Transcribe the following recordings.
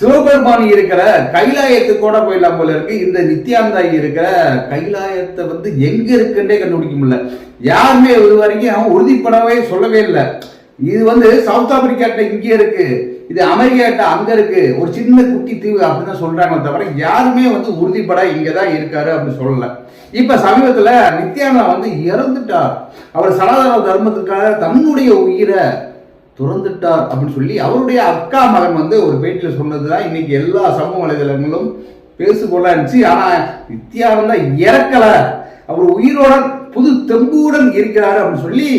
சிவபெருமான் இருக்கிற கைலாயத்துக்கு கூட போயிடலாம் போல இருக்கு. இந்த நித்யாந்தா இருக்கிற கைலாயத்தை வந்து எங்க இருக்குன்னே கண்டுபிடிக்க முடியல. யாருமே இது வரைக்கும் உறுதிப்படவே சொல்லவே இல்லை. இது வந்து சவுத் ஆப்பிரிக்காட்ட இங்கே இருக்கு. இது அமெரிக்காட்ட அங்க இருக்கு. ஒரு சின்ன குட்டி தீவு அப்படின்னு தான் சொல்றாங்க தவிர யாருமே வந்து உறுதிப்பட இங்கே தான் இருக்காரு அப்படின்னு சொல்லல. இப்ப சமீபத்துல நித்யானா வந்து இறந்துட்டார். அவர் சனாதன தர்மத்துக்காக தன்னுடைய உயிரை துறந்துட்டார் அப்படின்னு சொல்லி அவருடைய அக்கா மகன் வந்து ஒரு பேட்டியில் சொன்னதுதான் இன்னைக்கு எல்லா சமூக வலைதளங்களும் பேசுகொள்ள இருந்துச்சு. ஆனா நித்யானந்தா இறக்கலை. அவர் உயிரோடன் புது தெம்புடன் இருக்கிறார் அப்படின்னு சொல்லி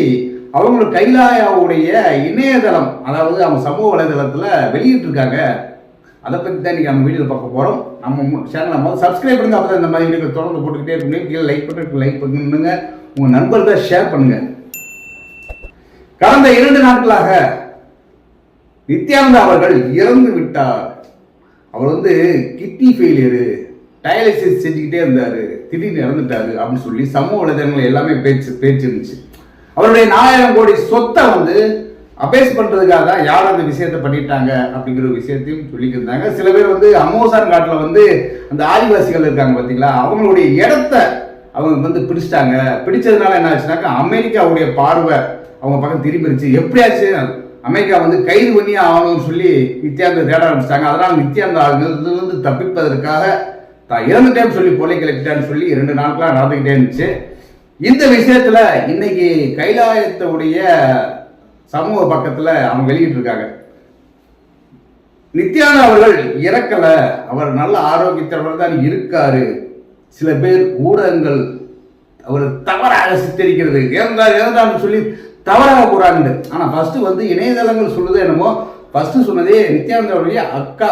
அவங்களோட கைலாயாவுடைய இணையதளம் அதாவது அவங்க சமூக வலைதளத்தில் வெளியிட்டிருக்காங்க. அதை பற்றி தான் இன்னைக்கு நம்ம வீடியோவில் பார்க்க போகிறோம் நம்ம சேனலை முதல்ல சப்ஸ்கிரைப் பண்ணுங்க அப்போ இந்த மாதிரி வீடியோ தொடர்ந்து போட்டுக்கிட்டே இருக்கணும். கீழே லைக் பண்ணுறது லைக் பண்ணுங்க. உங்கள் நண்பர்களை ஷேர் பண்ணுங்கள் கடந்த இரண்டு நாட்களாக நித்யானந்தா அவர்கள் இறந்து விட்டார். அவர் வந்து கிட்னி ஃபெயிலியரு டயாலிசிஸ் செஞ்சுக்கிட்டே இருந்தார். திடீர்னு இறந்துட்டாரு அப்படின்னு சொல்லி சமூக வலைதளங்கள் எல்லாமே பேச்சு பேச்சு இருந்துச்சு. அவருடைய நாலாயிரம் கோடி சொத்தை வந்து அபேஸ் பண்ணுறதுக்காக தான் யார் அந்த விஷயத்தை பண்ணிட்டாங்க அப்படிங்கிற ஒரு விஷயத்தையும் சொல்லிக்கிருந்தாங்க. சில பேர் வந்து அமோசான் காட்டில் வந்து அந்த ஆதிவாசிகள் இருக்காங்க பார்த்தீங்களா அவங்களுடைய இடத்த அவங்க வந்து பிடிச்சிட்டாங்க. பிடிச்சதுனால என்ன ஆச்சுனாக்கா அமெரிக்காவுடைய பார்வை அவங்க பக்கம் திரும்பிருச்சு எப்படியாச்சு அமெரிக்கா வந்து கைது பண்ணி ஆகணும்னு சொல்லி நித்யாந்தை தேட ஆரம்பிச்சிட்டாங்க. அதனால் நித்யானந்த வந்து தப்பிப்பதற்காக தான் இறந்துட்டேன்னு சொல்லி கொலை கிளப்பிட்டான்னு சொல்லி ரெண்டு நாட்களாக நடந்துக்கிட்டே இருந்துச்சு. இந்த விஷயத்தில் இன்னைக்கு கைலாயத்தோடைய சமூக பக்கத்தில் அவங்க வெளியிட்டிருக்காங்க நித்யானா அவர்கள் இறக்கலை. அவர் நல்ல ஆரோக்கியத்தவர் தான் இருக்காரு. சில பேர் ஊடகங்கள் அவர் தவறாக சித்தரிக்கிறது. இறந்தார் இறந்தார்னு சொல்லி தவறாக கூறாங்க ஆனால் ஃபர்ஸ்ட் வந்து இணையதளங்கள் சொல்லுது என்னமோ ஃபர்ஸ்ட் சொன்னதே நித்யானந்தாவுடைய அக்கா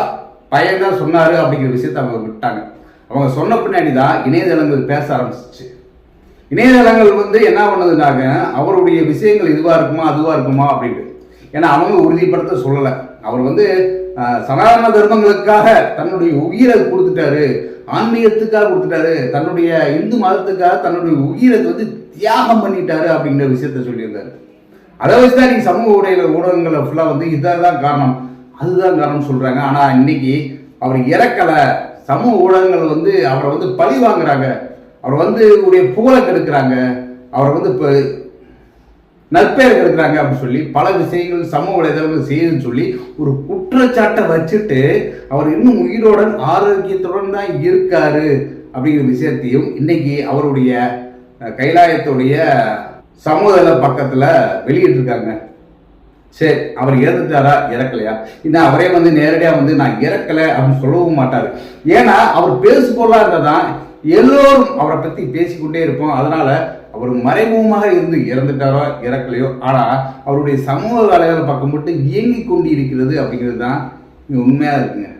பையன் தான் சொன்னார் அப்படிங்கிற விஷயத்தை அவங்க விட்டாங்க. அவங்க சொன்ன பின்னாடி தான் இணையதளங்கள் பேச ஆரம்பிச்சிச்சு. இணையதளங்கள் வந்து என்ன பண்ணுதுனாக்க அவருடைய விஷயங்கள் இதுவாக இருக்குமா அதுவாக இருக்குமா அப்படின்ட்டு. ஏன்னா அவங்க உறுதிப்படுத்த சொல்லலை. அவர் வந்து சனாதன தர்மங்களுக்காக தன்னுடைய உயிரை கொடுத்துட்டாரு. ஆன்மீகத்துக்காக கொடுத்துட்டாரு. தன்னுடைய இந்து மதத்துக்காக தன்னுடைய உயிரை வந்து தியாகம் பண்ணிட்டாரு அப்படிங்கிற விஷயத்த சொல்லியிருந்தாரு. அதை வச்சு தான் நீங்க சமூக உடைய ஊடகங்களை ஃபுல்லாக வந்து இதான் காரணம் அதுதான் காரணம் சொல்றாங்க. ஆனா இன்னைக்கு அவர் இறக்கல. சமூக ஊடகங்கள் வந்து அவரை வந்து பழி வாங்குறாங்க. அவர் வந்து உடைய புகழை கெடுக்கிறாங்க. அவர் வந்து இப்போ நற்பெயர் இருக்கிறாங்க அப்படின்னு சொல்லி பல விஷயங்கள் சமூக வலைதளங்கள் செய்யுதுன்னு சொல்லி ஒரு குற்றச்சாட்டை வச்சுட்டு அவர் இன்னும் உயிரோடன் ஆரோக்கியத்துடன் தான் இருக்காரு அப்படிங்கிற விஷயத்தையும் இன்னைக்கு அவருடைய கைலாயத்துடைய சமூக பக்கத்துல வெளியிட்டிருக்காங்க. சரி அவர் இறந்துட்டாரா? இறக்கலையா? இன்னும் அவரே வந்து நேரடியாக வந்து நான் இறக்கலை அப்படின்னு சொல்லவும் மாட்டார். ஏன்னா அவர் பேசு பொருளாக இருந்ததான் எல்லோரும் அவரை பற்றி பேசிக்கொண்டே இருப்போம். அதனால அவர் மறைமுகமாக இருந்து இறந்துட்டாரோ இறக்கலையோ ஆனால் அவருடைய சமூக வேலைகளை பக்கம் மட்டும் இயங்கிக் கொண்டு இருக்கிறது அப்படிங்கிறது தான் இங்க உண்மையாக இருக்குங்க.